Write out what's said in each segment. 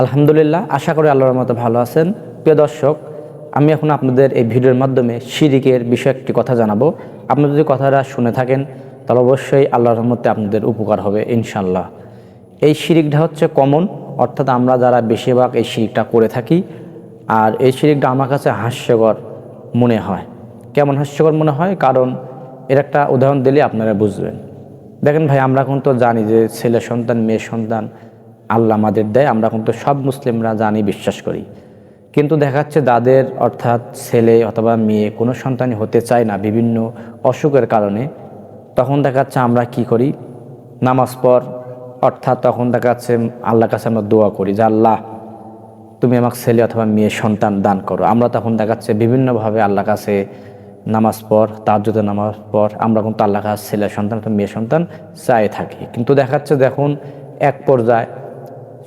আলহামদুলিল্লাহ, আশা করি আল্লাহর মতো ভালো আছেন। প্রিয় দর্শক, আমি এখন আপনাদের এই ভিডিওর মাধ্যমে শিরিকের বিষয়ে একটি কথা জানাব। আপনি যদি কথাটা শুনে থাকেন, তাহলে অবশ্যই আল্লাহর রহমতে আপনাদের উপকার হবে ইনশাল্লাহ এই শিরিকটা হচ্ছে কমন, অর্থাৎ আমরা যারা বেশিরভাগ এই শিরিকটা করে থাকি, আর এই শিরিকটা আমার কাছে হাস্যকর মনে হয়। কেমন হাস্যকর মনে হয়? কারণ এর একটা উদাহরণ দিলে আপনারা বুঝবেন। দেখেন ভাই, আমরা এখন তো জানি যে ছেলে সন্তান, মেয়ে সন্তান আল্লাহ আমাদের দেয়, আমরা কিন্তু সব মুসলিমরা জানি, বিশ্বাস করি। কিন্তু দেখা যাচ্ছে যাদের অর্থাৎ ছেলে অথবা মেয়ে কোনো সন্তানই হতে চায় না বিভিন্ন অসুখের কারণে। তখন দেখা যাচ্ছে আমরা কি করি? নামাজ পর অর্থাৎ তখন দেখা যাচ্ছে আল্লাহর কাছে আমরা দোয়া করি যে, আল্লাহ, তুমি আমাকে ছেলে অথবা মেয়ে সন্তান দান করো। আমরা তখন দেখা যাচ্ছে বিভিন্নভাবে আল্লাহ কাছে নামাজ পড় তাজ্জুদে নামাজ পড়, আমরা কিন্তু আল্লাহর কাছে ছেলে সন্তান অথবা মেয়ে সন্তান চাই থাকি। কিন্তু দেখা যাচ্ছে যখন এক পর্যায়ে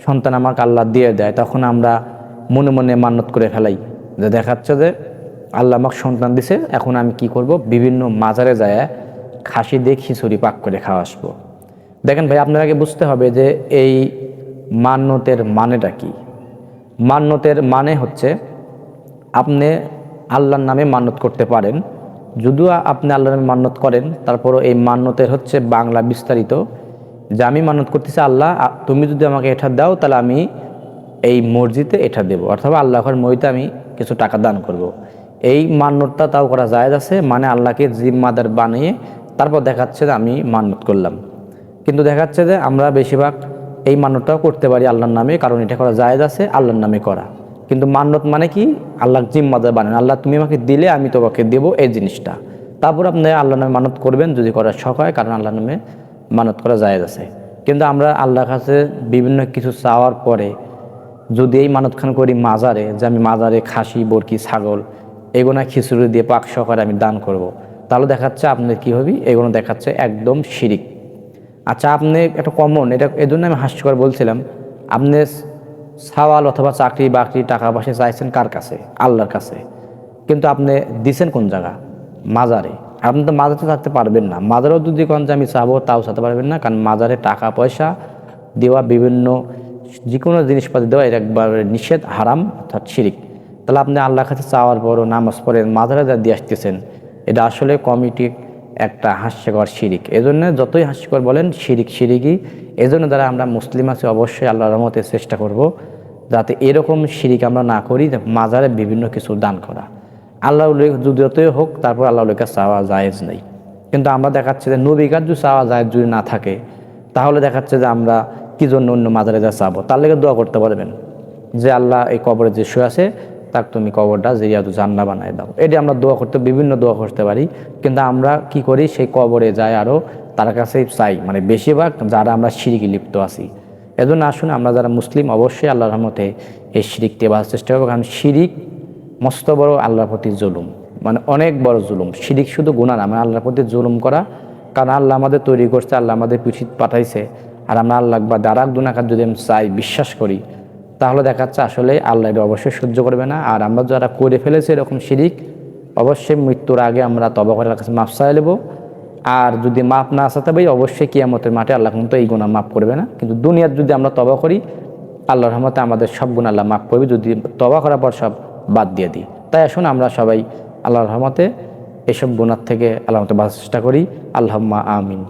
সন্তান আমাকে আল্লাহ দিয়ে দেয়, তখন আমরা মনে মনে মান্যত করে ফেলাই। যে দেখাচ্ছে যে আল্লাহ আমাকে সন্তান দিছে, এখন আমি কি করব? বিভিন্ন মাজারে যায়, খাসি দিয়ে খিচুড়ি পাক করে খাওয়া আসব। দেখেন ভাই আপনাকে বুঝতে হবে যে এই মান্যতের মানেটা কি? মান্যতের মানে হচ্ছে আপনি আল্লাহর নামে মান্যত করতে পারেন। যদিও আপনি আল্লাহর নামে মান্যত করেন, তারপরও এই মান্যতের হচ্ছে বাংলা বিস্তারিত। যে আমি মানত করতেছি আল্লাহ তুমি যদি আমাকে এটা দাও, তাহলে আমি এই মসজিদে এটা দেবো। অথবা আল্লাহর মহিতে আমি কিছু টাকা দান করব। এই মান্যতটা তাও করা যায় আছে মানে আল্লাহকে জিম্মাদার বানিয়ে তারপর দেখাচ্ছে যে আমি মান্যত করলাম। কিন্তু দেখাচ্ছে যে আমরা বেশিরভাগ এই মান্যতটাও করতে পারি আল্লাহর নামে, কারণ এটা করা জায়েজ আছে, আল্লাহর নামে করা। কিন্তু মান্যত মানে কি? আল্লাহ জিম্মাদার বানেন। আল্লাহ তুমি আমাকে দিলে, আমি তোমাকে দেবো এই জিনিসটা। তারপর আপনি আল্লাহ নামে মানত করবেন যদি করার শখ হয়, কারণ আল্লাহ নামে মানত করা জায়েজ আছে। কিন্তু আমরা আল্লাহর কাছে বিভিন্ন কিছু চাওয়ার পরে যদি এই মানতখান করি মাজারে, যে আমি মাজারে খাসি, বরকি, ছাগল এগুলো খিচুড়ি দিয়ে পাক সহকারে আমি দান করব। তাহলে দেখাচ্ছে আপনার কী হবে? এগুলো দেখাচ্ছে একদম শিরিক। আচ্ছা আপনি একটা কমন এটা এই জন্য আমি হাস্যকর বলছিলাম, আপনি সাওয়াল অথবা চাকরি বাকরি, টাকা পয়সা চাইছেন কার কাছে? আল্লাহর কাছে। কিন্তু আপনি দিছেন কোন জায়গা? মাজারে। আপনি তো মাজারে থাকতে পারবেন না। মাজারেও যদি কোন যে আমি চাবো, তাও চাতে পারবেন না। কারণ মাজারে টাকা, পয়সা দেওয়া বিভিন্ন যে কোনো জিনিসপাতি দেওয়া, এটা একবার নিষেধ, হারাম অর্থাৎ শিরিক। তাহলে আপনি আল্লাহর কাছে চাওয়ার পরও নামাজ পড়েন, মাজারে যা দিয়ে আসতেছেন, এটা আসলে কমিটি একটা হাস্যকর শিরিক। এজন্য যতই হাস্যকর বলেন, শিরিক শিরিকই। এজন্য দ্বারা আমরা মুসলিম আছি, অবশ্যই আল্লাহ রহমতে চেষ্টা করব, যাতে এরকম শিরিক আমরা না করি মাজারে বিভিন্ন কিছু দান করা। আল্লাহ যতই হোক, তারপর আল্লাহ কাছে চাওয়া জায়েজ নেই। কিন্তু আমরা দেখাচ্ছি যে নবী কাজ চাওয়া জায়েজ যদি না থাকে, তাহলে দেখাচ্ছে যে আমরা কি জন্য অন্য মাজারে যা চাবো? তার লেগে দোয়া করতে পারবেন যে আল্লাহ এই কবরে যে শুয়ে আছে, তাক তুমি কবরটা জিয়াদু জান্না বানায় দাও। এটি আমরা দোয়া করতে, বিভিন্ন দোয়া করতে পারি। কিন্তু আমরা কি করি? সেই কবরে যাই আরও তার কাছে চাই। মানে বেশিরভাগ যারা আমরা শিরিকে লিপ্ত আছি। এজন্য আসুন আমরা যারা মুসলিম, অবশ্যই আল্লাহর রহমতে এই শিরিককে বাঁচার চেষ্টা করব। কারণ শিরিক মস্ত বড় আল্লাহর প্রতি জুলুম। মানে অনেক বড় জুলুম। শিরিক শুধু গুণা না মানে আল্লাহর প্রতি জুলুম করা। কারণ আল্লাহ আমাদের তৈরি করছে, আল্লাহ আমাদের পিছিয়ে পাঠাইছে। আর আমরা আল্লাহ বা দারাক দুনাকার যদি আমি চাই, বিশ্বাস করি, তাহলে দেখাচ্ছে আসলে আল্লাহ এটা অবশ্যই সহ্য করবে না। আর আমরা যারা করে ফেলেছি এরকম শিরিক, অবশ্যই মৃত্যুর আগে আমরা তবা করে কাছে মাপ চাই নেব। আর যদি মাপ না আসাতে পারি, অবশ্যই কিয়ামতের মাঠে আল্লাহ কিন্তু এই গুণা মাফ করবে না। কিন্তু দুনিয়ার যদি আমরা তবা করি, আল্লাহর রহমতে আমাদের সব গুণ আল্লাহ মাফ করবে। যদি তবা করার পর সব বাদ দিয়ে দিই। তাই আসুন আমরা সবাই আল্লাহর রহমতে এসব গুণার থেকে আল্লাহ মতো চেষ্টা করি। আল্লাহ আমিন।